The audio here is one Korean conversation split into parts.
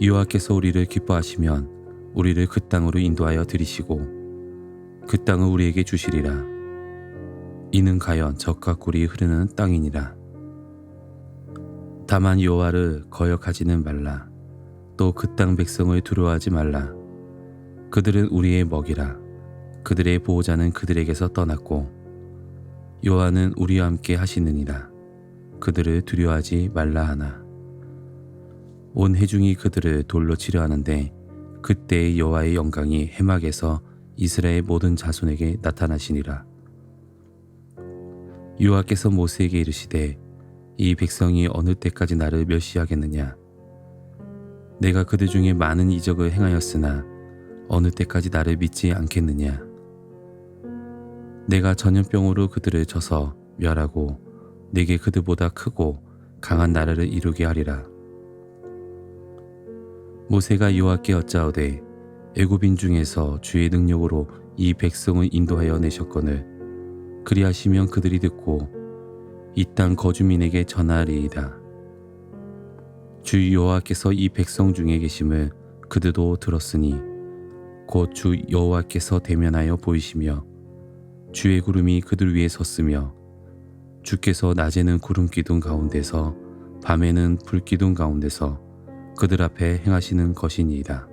여호와께서 우리를 기뻐하시면 우리를 그 땅으로 인도하여 들이시고 그 땅을 우리에게 주시리라. 이는 가연 적과 꿀이 흐르는 땅이니라. 다만 여호와를 거역하지는 말라. 또 그 땅 백성을 두려워하지 말라. 그들은 우리의 먹이라. 그들의 보호자는 그들에게서 떠났고 여호와는 우리와 함께 하시느니라. 그들을 두려워하지 말라 하나 온 회중이 그들을 돌로 치려 하는데 그때의 여호와의 영광이 해막에서 이스라엘 모든 자손에게 나타나시니라. 여호와께서 모세에게 이르시되 이 백성이 어느 때까지 나를 멸시하겠느냐? 내가 그들 중에 많은 이적을 행하였으나 어느 때까지 나를 믿지 않겠느냐? 내가 전염병으로 그들을 쳐서 멸하고 내게 그들보다 크고 강한 나라를 이루게 하리라 모세가 여호와께 여짜오되 애굽인 중에서 주의 능력으로 이 백성을 인도하여 내셨거늘 그리하시면 그들이 듣고 이 땅 거주민에게 전하리이다. 주 여호와께서 이 백성 중에 계심을 그들도 들었으니 곧 주 여호와께서 대면하여 보이시며 주의 구름이 그들 위에 섰으며 주께서 낮에는 구름 기둥 가운데서 밤에는 불 기둥 가운데서 그들 앞에 행하시는 것이니이다.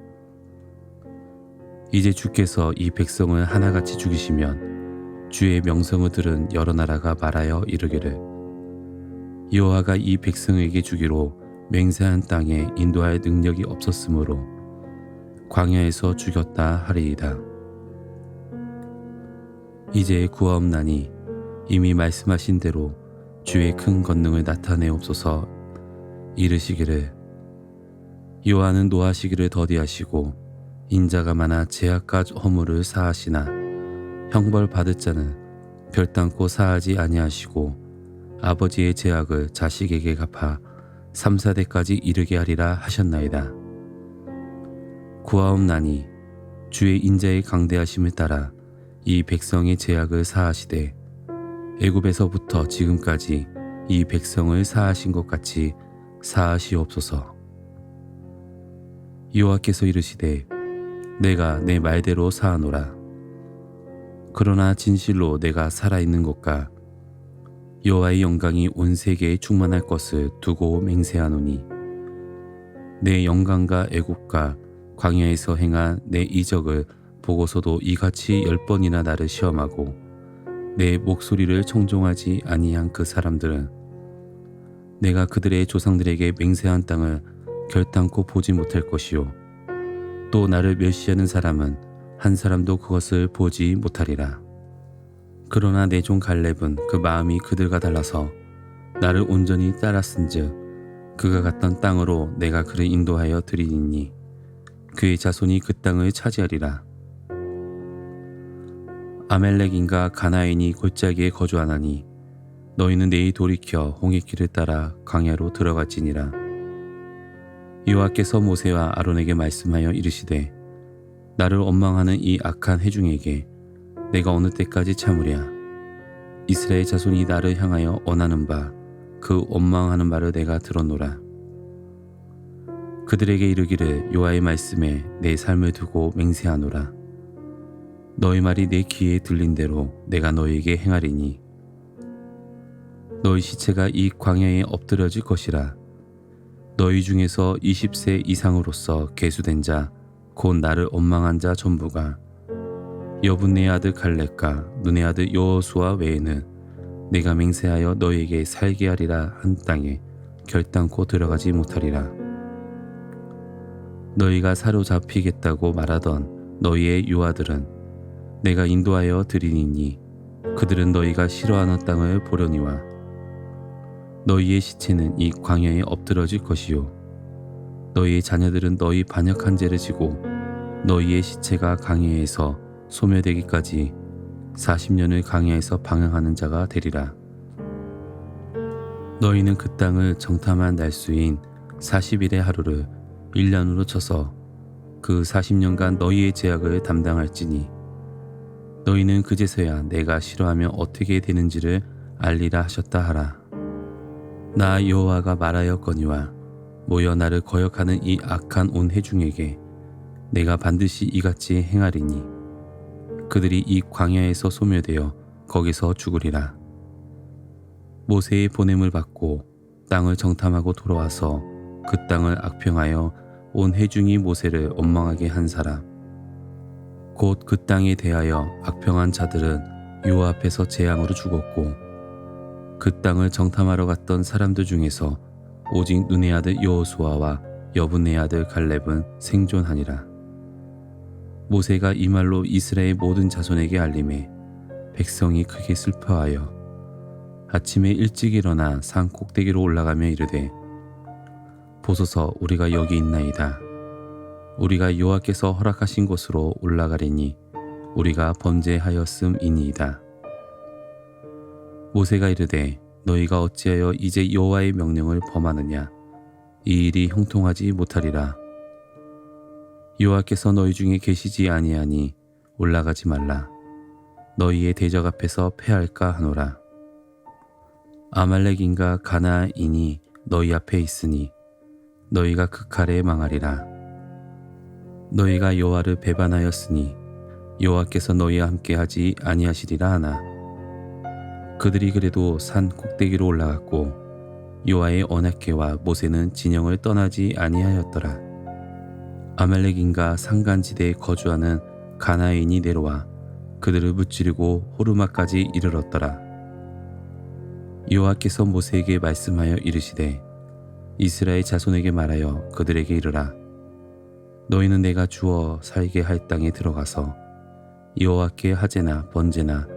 이제 주께서 이 백성을 하나같이 죽이시면 주의 명성을 들은 여러 나라가 말하여 이르기를 여호와가 이 백성에게 주기로 맹세한 땅에 인도할 능력이 없었으므로 광야에서 죽였다 하리이다. 이제 구하옵나니 이미 말씀하신 대로 주의 큰 권능을 나타내옵소서 이르시기를 여호와는 노하시기를 더디하시고 인자가 많아 제약과 허물을 사하시나 형벌 받을 자는 별땅고 사하지 아니하시고 아버지의 제약을 자식에게 갚아 3, 4대까지 이르게 하리라 하셨나이다. 구하옵나니 주의 인자의 강대하심을 따라 이 백성의 제약을 사하시되 애굽에서부터 지금까지 이 백성을 사하신 것 같이 사하시옵소서. 여호와께서 이르시되 내가 내 말대로 사하노라. 그러나 진실로 내가 살아 있는 것과 여호와의 영광이 온 세계에 충만할 것을 두고 맹세하노니 내 영광과 애국과 광야에서 행한 내 이적을 보고서도 이같이 열 번이나 나를 시험하고 내 목소리를 청종하지 아니한 그 사람들은 내가 그들의 조상들에게 맹세한 땅을 결단코 보지 못할 것이요 또 나를 멸시하는 사람은 한 사람도 그것을 보지 못하리라. 그러나 내 종 갈렙은 그 마음이 그들과 달라서 나를 온전히 따랐은즉 그가 갔던 땅으로 내가 그를 인도하여 드리니 그의 자손이 그 땅을 차지하리라. 아멜렉인가 가나인이 골짜기에 거주하나니 너희는 내일 돌이켜 홍해 길을 따라 광야로 들어갈지니라. 여호와께서 모세와 아론에게 말씀하여 이르시되 나를 원망하는 이 악한 회중에게 내가 어느 때까지 참으랴? 이스라엘 자손이 나를 향하여 원하는 바 그 원망하는 말을 내가 들었노라. 그들에게 이르기를 요하의 말씀에 내 삶을 두고 맹세하노라. 너희 말이 내 귀에 들린 대로 내가 너희에게 행하리니 너희 시체가 이 광야에 엎드려질 것이라 너희 중에서 20세 이상으로서 계수된 자 곧 나를 원망한 자 전부가 여분네 아들 갈렙과 눈의 아들 여호수아 외에는 내가 맹세하여 너희에게 살게 하리라 한 땅에 결단코 들어가지 못하리라. 너희가 사로잡히겠다고 말하던 너희의 유아들은 내가 인도하여 드리니니 그들은 너희가 싫어하는 땅을 보려니와 너희의 시체는 이 광야에 엎드러질 것이요 너희의 자녀들은 너희 반역한 죄를 지고 너희의 시체가 강야에서 소멸되기까지 40년을 강야에서 방황하는 자가 되리라 너희는 그 땅을 정탐한 날수인 40일의 하루를 1년으로 쳐서 그 40년간 너희의 제약을 담당할지니 너희는 그제서야 내가 싫어하면 어떻게 되는지를 알리라 하셨다 하라. 나 여호와가 말하였거니와 모여 나를 거역하는 이 악한 온 회중에게 내가 반드시 이같이 행하리니 그들이 이 광야에서 소멸되어 거기서 죽으리라. 모세의 보냄을 받고 땅을 정탐하고 돌아와서 그 땅을 악평하여 온 회중이 모세를 원망하게 한 사람 곧 그 땅에 대하여 악평한 자들은 요 앞에서 재앙으로 죽었고 그 땅을 정탐하러 갔던 사람들 중에서 오직 눈의 아들 여호수아와 여분의 아들 갈렙은 생존하니라 모세가 이 말로 이스라엘 모든 자손에게 알림해 백성이 크게 슬퍼하여 아침에 일찍 일어나 산 꼭대기로 올라가며 이르되 보소서 우리가 여기 있나이다. 우리가 여호와께서 허락하신 곳으로 올라가리니 우리가 범죄하였음이니이다. 모세가 이르되 너희가 어찌하여 이제 여호와의 명령을 범하느냐 이 일이 형통하지 못하리라. 여호와께서 너희 중에 계시지 아니하니 올라가지 말라. 너희의 대적 앞에서 패할까 하노라. 아말렉인가 가나인이 너희 앞에 있으니 너희가 그 칼에 망하리라. 너희가 여호와를 배반하였으니 여호와께서 너희와 함께 하지 아니하시리라 하나. 그들이 그래도 산 꼭대기로 올라갔고 여호와의 언약궤와 모세는 진영을 떠나지 아니하였더라. 아말렉인가 산간지대에 거주하는 가나인이 내려와 그들을 무찌르고 호르마까지 이르렀더라. 여호와께서 모세에게 말씀하여 이르시되 이스라엘 자손에게 말하여 그들에게 이르라 너희는 내가 주어 살게 할 땅에 들어가서 여호와께 하제나 번제나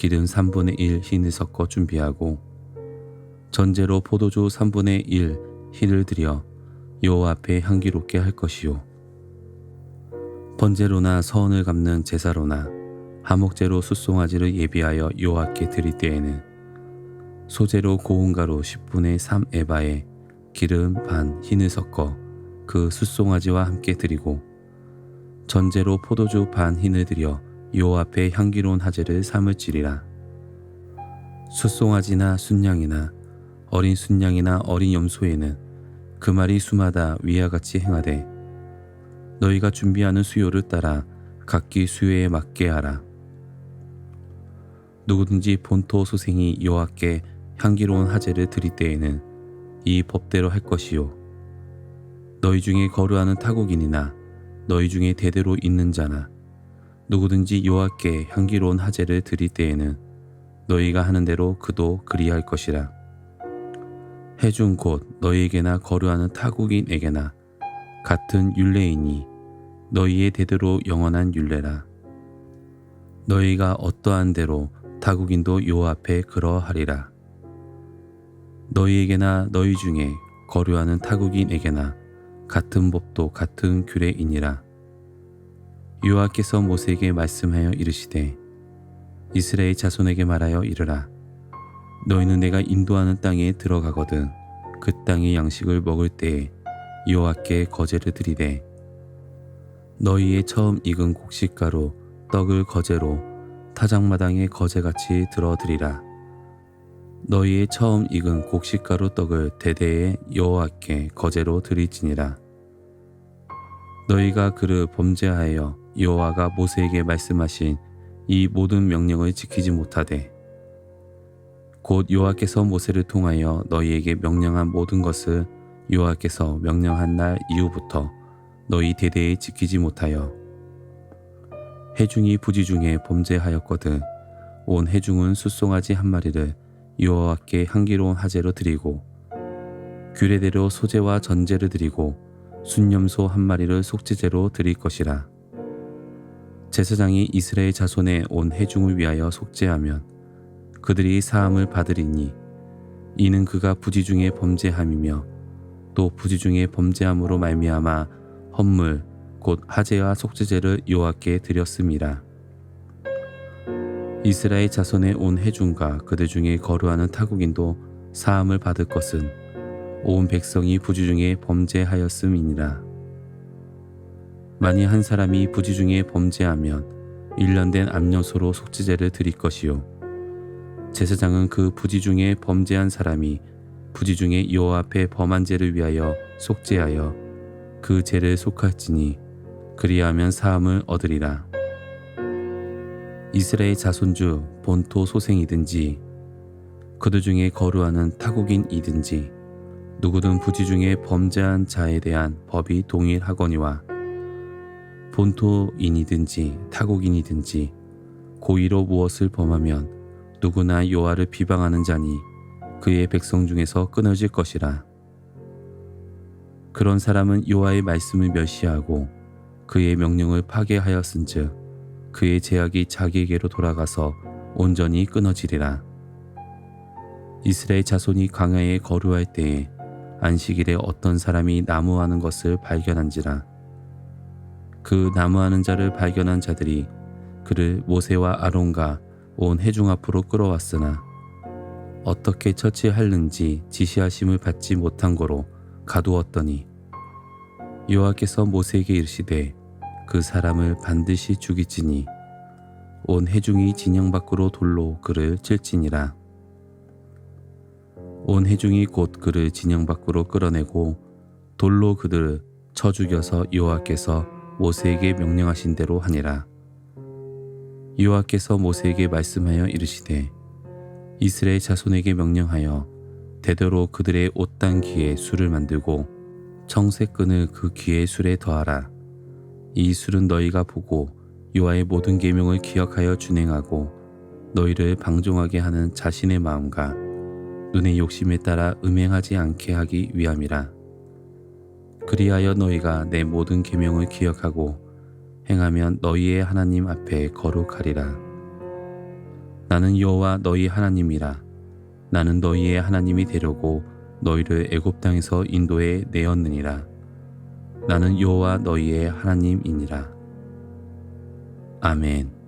기름 3분의 1 흰을 섞어 준비하고 전제로 포도주 3분의 1 흰을 들여 여호와 앞에 향기롭게 할 것이요. 번제로나 서원을 갚는 제사로나 하목제로 숫송아지를 예비하여 여호와께 드릴 때에는 소재로 고운 가루 10분의 3 에바에 기름 반 흰을 섞어 그 숫송아지와 함께 드리고 전제로 포도주 반 흰을 들여 요 앞에 향기로운 하재를 삼을지리라. 숫송아지나 순양이나 어린 순양이나 어린 염소에는 그 말이 수마다 위와 같이 행하되 너희가 준비하는 수요를 따라 각기 수요에 맞게 하라. 누구든지 본토 소생이 여호와께 향기로운 하재를 드릴 때에는 이 법대로 할 것이요. 너희 중에 거류하는 타국인이나 너희 중에 대대로 있는 자나 누구든지 여호와께 향기로운 하재를 드릴 때에는 너희가 하는 대로 그도 그리할 것이라. 해준 곧 너희에게나 거류하는 타국인에게나 같은 율례이니 너희의 대대로 영원한 율례라. 너희가 어떠한 대로 타국인도 여호와 앞에 그러하리라. 너희에게나 너희 중에 거류하는 타국인에게나 같은 법도 같은 규례이니라. 여호와께서 모세에게 말씀하여 이르시되 이스라엘 자손에게 말하여 이르라. 너희는 내가 인도하는 땅에 들어가거든 그 땅의 양식을 먹을 때에 여호와께 거제를 드리되 너희의 처음 익은 곡식가루 떡을 거제로 타작마당에 거제같이 들어드리라. 너희의 처음 익은 곡식가루 떡을 대대에 여호와께 거제로 드리지니라. 너희가 그를 범죄하여 여호와가 모세에게 말씀하신 이 모든 명령을 지키지 못하되 곧 여호와께서 모세를 통하여 너희에게 명령한 모든 것을 여호와께서 명령한 날 이후부터 너희 대대에 지키지 못하여 해중이 부지 중에 범죄하였거든 온 해중은 숫송아지 한 마리를 여호와께 향기로운 하제로 드리고 규례대로 소제와 전제를 드리고 순념소 한 마리를 속죄제로 드릴 것이라 제사장이 이스라엘 자손의 온 해중을 위하여 속죄하면 그들이 사함을 받으리니 이는 그가 부지 중에 범죄함이며 또 부지 중에 범죄함으로 말미암아 헌물 곧 하제와 속죄제를 여호와께 드렸음이라 이스라엘 자손의 온 해중과 그들 중에 거류하는 타국인도 사함을 받을 것은 온 백성이 부지 중에 범죄하였음이니라 만일 한 사람이 부지 중에 범죄하면 일련된 암염소로 속죄제를 드릴 것이요 제사장은 그 부지 중에 범죄한 사람이 부지 중에 여호와 앞에 범한 죄를 위하여 속죄하여 그 죄를 속할지니 그리하면 사함을 얻으리라. 이스라엘 자손주 본토 소생이든지 그들 중에 거류하는 타국인이든지 누구든 부지 중에 범죄한 자에 대한 법이 동일하거니와 본토인이든지 타국인이든지 고의로 무엇을 범하면 누구나 여호와를 비방하는 자니 그의 백성 중에서 끊어질 것이라. 그런 사람은 여호와의 말씀을 멸시하고 그의 명령을 파괴하였은즉 그의 제약이 자기에게로 돌아가서 온전히 끊어지리라. 이스라엘 자손이 광야에 거류할 때에 안식일에 어떤 사람이 나무하는 것을 발견한지라. 그 나무하는 자를 발견한 자들이 그를 모세와 아론과 온 해중 앞으로 끌어왔으나 어떻게 처치하는지 지시하심을 받지 못한 거로 가두었더니 여호와께서 모세에게 이르시되 그 사람을 반드시 죽이지니 온 해중이 진영 밖으로 돌로 그를 칠지니라. 온 해중이 곧 그를 진영 밖으로 끌어내고 돌로 그들을 쳐 죽여서 여호와께서 모세에게 명령하신 대로 하니라 여호와께서 모세에게 말씀하여 이르시되 이스라엘 자손에게 명령하여 대대로 그들의 옷단 귀에 술을 만들고 청색 끈을 그 귀의 술에 더하라. 이 술은 너희가 보고 여호와의 모든 계명을 기억하여 준행하고 너희를 방종하게 하는 자신의 마음과 눈의 욕심에 따라 음행하지 않게 하기 위함이라. 그리하여 너희가 내 모든 계명을 기억하고 행하면 너희의 하나님 앞에 거룩하리라. 나는 여호와 너희 하나님이라. 나는 너희의 하나님이 되려고 너희를 애굽 땅에서 인도해 내었느니라. 나는 여호와 너희의 하나님이니라. 아멘.